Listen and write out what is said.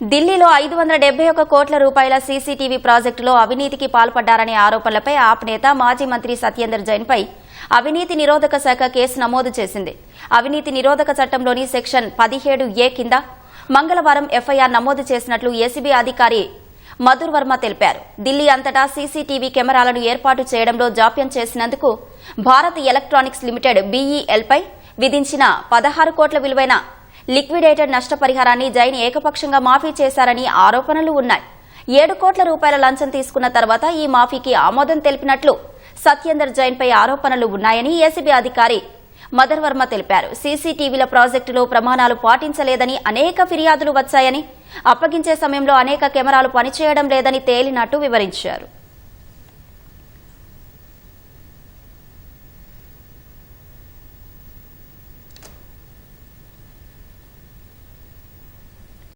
ఢిల్లీలో ఐదు వందల డెబ్బై ఒక కోట్ల రూపాయల సీసీటీవీ ప్రాజెక్టులో అవినీతికి పాల్పడ్డారనే ఆరోపణలపై ఆప్ నేత మాజీ మంత్రి సత్యేందర్ జైన్పై అవినీతి నిరోధక శాఖ కేసు నమోదు చేసింది. అవినీతి నిరోధక చట్టంలోని సెక్షన్ పదిహేడు ఏ కింద మంగళవారం ఎఫ్ఐఆర్ నమోదు చేసినట్లు ఏసీబీ అధికారి మధుర్ వర్మ తెలిపారు. ఢిల్లీ అంతటా సీసీటీవీ కెమెరాలను ఏర్పాటు చేయడంలో జాప్యం చేసినందుకు భారత్ ఎలక్ట్రానిక్స్ లిమిటెడ్ బీఈఎల్పై విధించిన పదహారు కోట్ల విలువైన లిక్విడేటెడ్ నష్టపరిహారాన్ని జైన్ ఏకపక్షంగా మాఫీ చేశారని ఆరోపణలు ఉన్నాయి. ఏడు కోట్ల రూపాయల లంచం తీసుకున్న తర్వాత ఈ మాఫీకి ఆమోదం తెలిపినట్లు సత్యేందర్ జైన్పై ఆరోపణలు ఉన్నాయని ఏసీబీ అధికారి మదర్ వర్మ తెలిపారు. సీసీటీవీల ప్రాజెక్టులో ప్రమాణాలు పాటించలేదని అనేక ఫిర్యాదులు వచ్చాయని అప్పగించే సమయంలో అనేక కెమెరాలు పనిచేయడం లేదని తేలినట్టు వివరించారు.